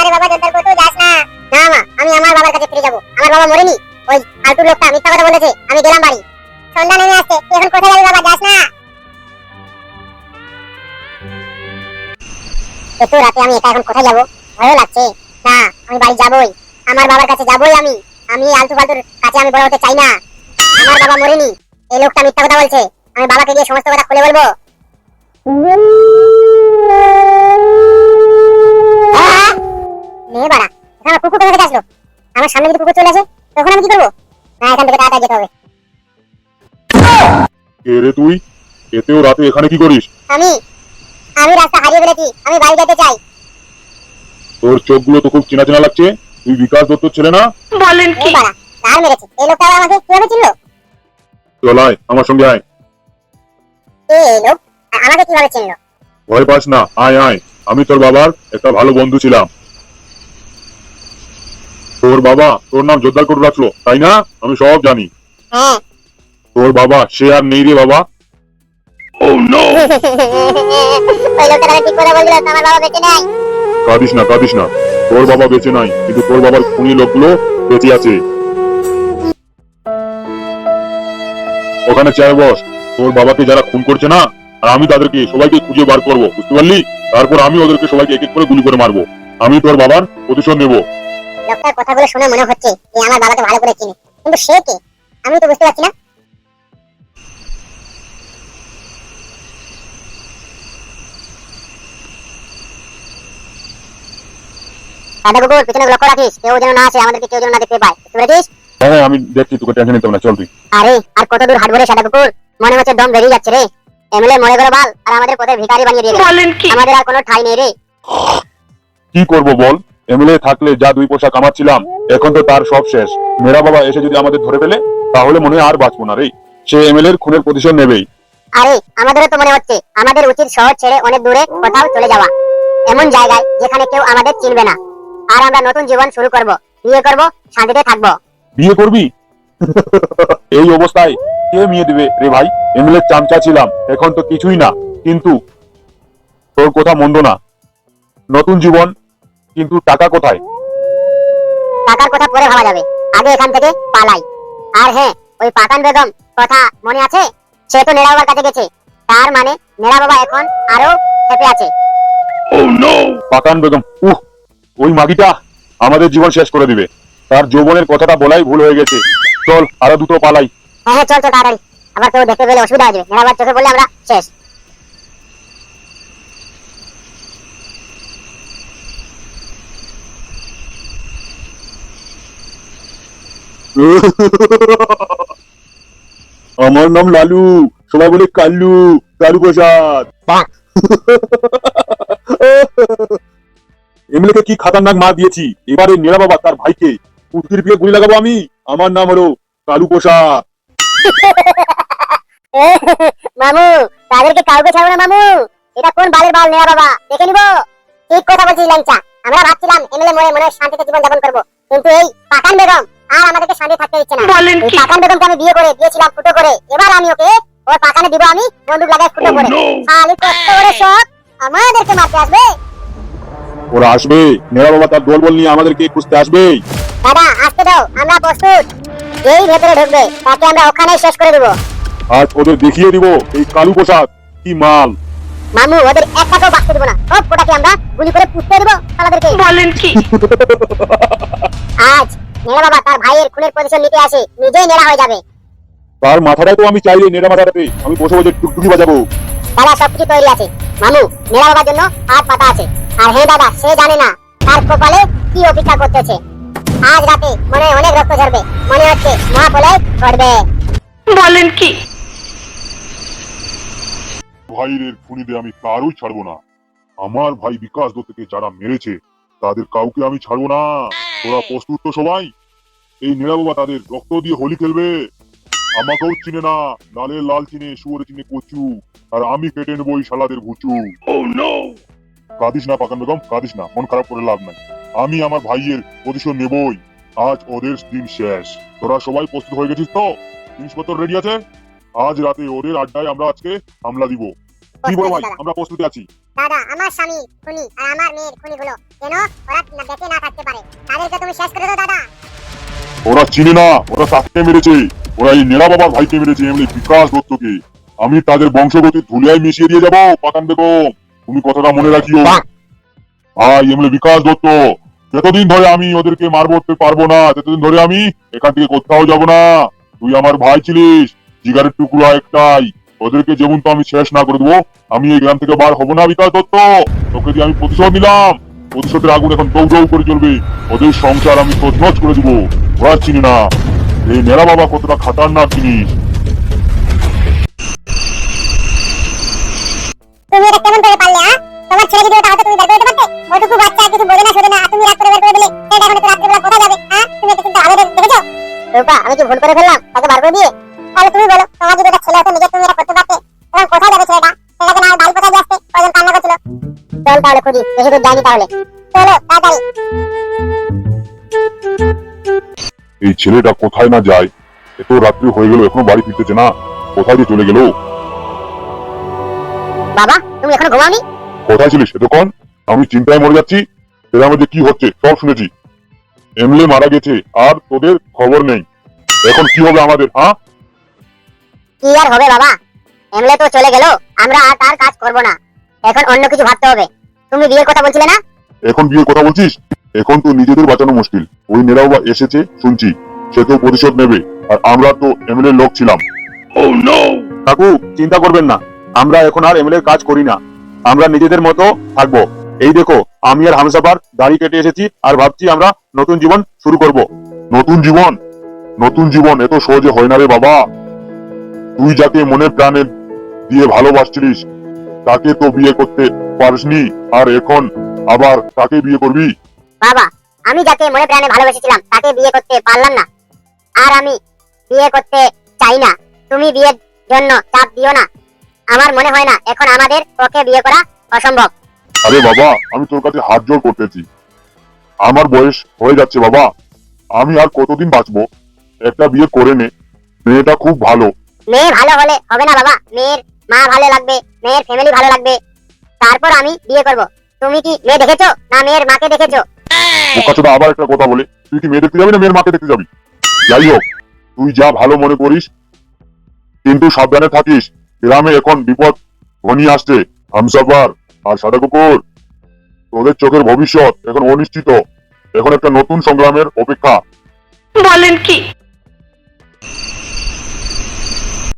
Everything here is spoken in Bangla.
না রে বাবা জোরদার তুই যাস না। না মা, আমি আমার বাবার কাছে ফিরে যাব। আমার বাবা মরেনি? ওই ফালতু লোকটা মিথ্যা কথা বলেছে, আমি গেলাম বাড়ি। সন্ধ্যা নেমে আসছে, তুই এখন কোথায় যাবি বাবা, যাস না। এত রাতে আমি একা এখন কোথায় যাব? ভয়ও লাগছে। না, আমি বাড়ি যাবই। আমার বাবার কাছে যাবই আমি। আমি আলতু ফালতুর কাছে আমি বড় হতে চাই না। আমার বাবা মরেনি। এই লোকটা মিথ্যা কথা বলছে। আমি বাবাকে গিয়ে সমস্ত কথা খুলে বলব। নে বাড়া। এখানে কুকুর কোথা থেকে আসলো? আমার সামনে যদি কুকুর চলে আসে তখন আমি কি করব? না এখান থেকে তাড়াতাড়ি যেতে হবে। কে রে তুই? এতেও রাতে এখানে কি করিস? আমি আমি রাস্তা হারিয়ে ফেলেছি আমি বাড়ি যেতে চাই। তোর চোখগুলো তো খুব চেনা চেনা লাগছে। তুই বিকাশ দত্তর ছেলে না? বলেন কি? বাড়া কার মেরেছে। এই লোকটা আমাকে কীভাবে চিনলো? চল আয় আমার সঙ্গে আয়। এই লোক আমাকে কীভাবে চিনলো? ভয় পাস না আয় আয়। আমি তোর বাবার একটা ভালো বন্ধু ছিলাম। তোর বাবা তোর নাম জোরদার করে রাখল তাই না? আমি সব জানি। হ্যাঁ। তোর বাবা সে আর নেই রে বাবা। ও নো ওই লোকটা ঠিক কথা বলছিল আমার বাবা বেঁচে নাই। কাঁদিস না কাঁদিস না। তোর বাবা বেঁচে নাই কিন্তু তোর বাবার খুনি লোকগুলো বেঁচে আছে। ওখানে চায় বস তোর বাবাকে যারা খুন করছে না আর আমি তাদেরকে সবাইকে খুঁজে বার করব বুঝতে পারলি? তারপর আমি ওদেরকে সবাইকে এক এক করে গুলি করে মারবো। আমি তোর বাবার প্রতিশোধ নেব। লোকটার কথাগুলো শুনে মনে হচ্ছে যে আমার বাবাকে ভালো করে চিনে। কিন্তু সে কে? আমি তো বুঝতে পারছি না। কুকুর পিছনে লক্ষ্য রাখিস কেউ যেন না আসে আমাদেরকে কেউ যেন না দেখতে পায়। বুঝতে পেরেছিস? হ্যাঁ হ্যাঁ, আমি দেখছি তোকে টেনশন নিতে না চল তুই আরে আর কত দূর হাঁটবো রে সাদা কুকুর? মনে হচ্ছে দম বেরিয়ে যাচ্ছে রে। এমএলএ মরে গেল বাল আর আমাদের পথে ভিখারি বানিয়ে দিয়ে গেল। আমাদের আর কোনো ঠাই নেই রে। কি করব বল? এমএলএ থাকলে যা দুই পয়সা কামাচ্ছিলাম এখন তো তার সব শেষ। মেরা বাবা এসে যদি আমাদের ধরে ফেলে তাহলে মনে হয় আর বাঁচবো না রে। সে এমএলএ এর খুনের প্রতিশোধ নেবেই। আরে আমাদেরও তো মনে হচ্ছে আমাদের উচিত শহর ছেড়ে অনেক দূরে কোথাও চলে যাওয়া। এমন জায়গায় যেখানে কেউ আমাদের চিনবে না। আর আমরা নতুন জীবন শুরু করব বিয়ে করব শান্তিতে থাকব। বিয়ে করবি? এই অবস্থায় কে মেয়ে দিবে রে ভাই? এমএলএ চামচা ছিলাম এখন তো কিছুই না। কিন্তু তোর কথা মন্দ না। নতুন জীবন কিন্তু টাকা কোথায়? টাকার কথা পরে ভাবা যাবে। আগে এখান থেকে পালাই। আর হ্যাঁ ওই পাকান বেগম কথা মনে আছে? সে তো নেড়া বাবার কাছে গেছে। তার মানে নেড়া বাবা এখন আরও খেপে আছে। ও নো পাকান বেগম উহ! ওই মাগিটা আমাদের জীবন শেষ করে দিবে। তার যৌবনের কথাটা বলাই ভুল হয়ে গেছে। চল আরও দুটো পালাই। হ্যাঁ হ্যাঁ চল চল তাড়াতাড়ি। আবার কেউ দেখতে পেলে অসুবিধা হয়ে যাবে। নেড়া বাবার চোখে বললে আমরা শেষ। আমার নাম লালু সবাই বলে কাল্লু কালু প্রসাদ। এমএলএ কি খাতারনাক মা দিয়েছি? এবারে নেড়া বাবা তার ভাইকে উটকির পিয়ে গুলি লাগাবো আমি। আমার নাম হলো কালু প্রসাদ। মামু তাদেরকে কাউকে ছাড়বো না মামু। এটা কোন বালের বাল নেয়া বাবা? দেখে নিবো। ঠিক কথা বলছিস ল্যাংচা। আমরা ভাবছিলাম এমএলএ মরে মনে শান্তিতে জীবন যাপন করব। কিন্তু এই পাকান বেগম আর আমাদেরকে শান্তি থাকতে দিচ্ছে না। বলেন এই কি? পাকান বেগমকে আমি বিয়ে করে দিয়েছিলাম ফুটো করে। এবার আমি ওকে ওর পাকানে দিব আমি বন্দুক লাগাই ও ফুটো করে। নো খালি কষ্ট করে সব আমাদেরকে মারতে আসবে? ওরা আসবে। নেড়া বাবা তার দলবল নিয়ে আমাদেরকে খুঁজতে আসবে। দাদা আসতে দাও আমরা প্রস্তুত। যেই ভেতরে ঢুকবে তাকে আমরা ওখানেই শেষ করে দেবো। আজ ওদের দেখিয়ে দিব এই কালু প্রসাদ কি মাল। মামু ওদের এক টাকাও বাঁচতে দেবো না। সব কোটাকে আমরা গুলি করে পুষতে দেবো তাদেরকে বলেন কি? আজ নেড়া বাবা তার ভাইয়ের খুনের প্রতিশোধ নিতে আসে নিজেই নেড়া হয়ে যাবে। তার মাথাটাই তো আমি চাইলে নেড়া মাথাটাতে আমি বসে বসে টুকটুকি বাজাবো। দাদা সবকিছু তৈরি আছে। মামু নেড়া বাবার জন্য হাত পাতা আছে। আর হ্যাঁ দাদা সে জানে না তার কপালে কি অপেক্ষা করতেছে। আজ রাতে মনে অনেক রক্ত ঝরবে মনে হচ্ছে মহাপ্রলয় ঘটবে বলেন কি? ভাইয়ের খুনিদের আমি কারোই ছাড়বো না। আমার ভাই বিকাশ দত্তকে যারা মেরেছে তাদের কাউকে আমি ছাড়বো না। তোরা প্রস্তুত তো সবাই। এই নেড়া বাবা তাদের রক্ত দিয়ে হোলি খেলবে। আমাকেও চিনে না লালের লাল চিনে শুয়োরে চিনে কচু আর আমি কেটে নেব এই শালাদের ভুচু। কাঁদিস না পাকান বেগম কাঁদিস না মন খারাপ করে লাভ নাই। আমি আমার ভাইয়ের প্রতিশোধ নেবই। আজ ওদের দিন শেষ। তোরা সবাই প্রস্তুত হয়ে গেছিস তো? জিনিসপত্র রেডি আছে? আজ রাতে ওদের আড্ডায় আমরা আজকে হামলা দিব। কি বল ভাই আমরা প্রস্তুতি আছি। দাদা আমার স্বামী খুনি আর আমার মেয়ের খুনি গুলো কেন? ওরা না বেঁচে না থাকতে পারে। তাদেরকে তুমি শেষ করে দাও দাদা। ওরা চিনে না ওরা তাকে মেরেছে। ওরা এই নেড়া বাবার ভাইকে মেরেছে এমনি বিকাশ দত্তকে। আমি তাদের বংশগতি ধুলিয়ায় মিশিয়ে দিয়ে যাব পাকান বেগম। তুমি কথাটা মনে রাখিও। ভাই এমনি বিকাশ দত্ত। যতদিন ধরে আমি ওদেরকে মারবো করতে পারব না ততদিন ধরে আমি এখান থেকে কোথাও যাব না। তুই আমার ভাই ছিলিস জিগারের টুকরো একটাই। ওদেরকে যেমন তো আমি শেষ না করে দেবো আমি এই গ্রাম থেকে বার হব না বিকাশ দত্ত। তোকে দিয়ে আমি প্রতিশোধ নিলাম। প্রতিশোধের আগুন এখন দৌ দৌ করে চলবে। ওদের সংসার আমি তছনছ করে দেবো। ওরা চিনি না। এই নেড়া বাবা কতটা খাতারনাক জিনিস। তুমি এটা কেমন করে পারলে হ্যাঁ তোমার ছেলে যদি ওটা হতো তুমি বের করে পারতে? ওটুকু বাচ্চা কিছু বোঝে না শোনে না তুমি রাত করে বের করে দিলে। সেটা এখন তো রাত্রিবেলা কোথায় যাবে হ্যাঁ তুমি এটা চিন্তা ভালো দেখেছ? রূপা আমি কি ভুল করে ফেললাম? তাকে বার করে দিয়ে? তাহলে তুমি বলো তোমার যদি ছেলে হতো নিজে তুমি এটা করতে পারতে? খুঁজি বেশি দূর যায়নি তাহলে। চলো তাড়াতাড়ি। এই ছেলেটা কোথায় না যায়? এত রাত্রি হয়ে গেল এখনও বাড়ি ফিরতেছে না। কোথায় যে চলে গেল? বাবা তুমি এখনও ঘুমাওনি? কোথায় ছিলিস এতক্ষণ আমি চিন্তায় মরে যাচ্ছি। এর মধ্যে কি হচ্ছে সব শুনেছি। এমলে মারা গেছে আর তোদের খবর নেই। এখন কি হবে আমাদের হ্যাঁ? কি আর হবে বাবা? এমলে তো চলে গেল আমরা আর তার কাজ করব না। এখন অন্য কিছু ভাবতে হবে। তুমি বিয়ের কথা বলছিলে না? এখন বিয়ের কথা বলছিস? এখন তো নিজেদের বাঁচানো মুশকিল। ওই নেরাও বা এসেছে শুনছি। সে তো প্রতিশোধ নেবে। আর আমরা তো এমএলএ লোক ছিলাম। Oh no! কাকু চিন্তা করবেন না। আমরা এখন আর এমএলএ কাজ করি না। আমরা নিজেদের মতো থাকব। এই দেখো আমি আর হামসাফার দাড়ি কেটে এসেছি আর ভাবছি আমরা নতুন জীবন শুরু করব। নতুন জীবন? নতুন জীবন এত সহজে হয় না রে বাবা। তুই যাকে মনে প্রাণে দিয়ে ভালোবাসছিলিস তাকে তো বিয়ে করতে পারিসনি আর এখন আবার তাকে বিয়ে করবি? বাবা আমি যাকে মনে প্রাণে ভালোবেসেছিলাম তাকে বিয়ে করতে পারলাম না। আর আমি বিয়ে করতে চাই না। তুমি বিয়ের জন্য চাপ দিও না। আমার মনে হয় না এখন আমাদের ওকে বিয়ে করা অসম্ভব। আরে বাবা আমি তোর কাছে হাত জোর করতেছি। আমার বয়স হয়ে যাচ্ছে বাবা। আমি আর কতদিন বাঁচবো? একটা বিয়ে করে নে। মেয়েটা খুব ভালো। মেয়ে ভালো হলে হবে না বাবা। মেয়ের মা ভালো লাগবে মেয়ের ফ্যামিলি ভালো লাগবে। তারপর আমি বিয়ে করব। তুমি কি মেয়ে দেখেছ? না মেয়ের মাকে দেখেছ? তো আবার একটা কথা বলে তুই কি মেয়ে দেখতে যাবি না মেয়ের মাকে দেখতে যাবি? যাই হোক তুই যা ভালো মনে করিস কিন্তু সাবধানে থাকিস। গ্রামে এখন বিপদ ঘনিয়ে আসছে হামসাফার আর সাদা কুকুর। তোদের চোখের ভবিষ্যৎ এখন অনিশ্চিত। এখন একটা নতুন সংগ্রামের অপেক্ষা। বলেন কি?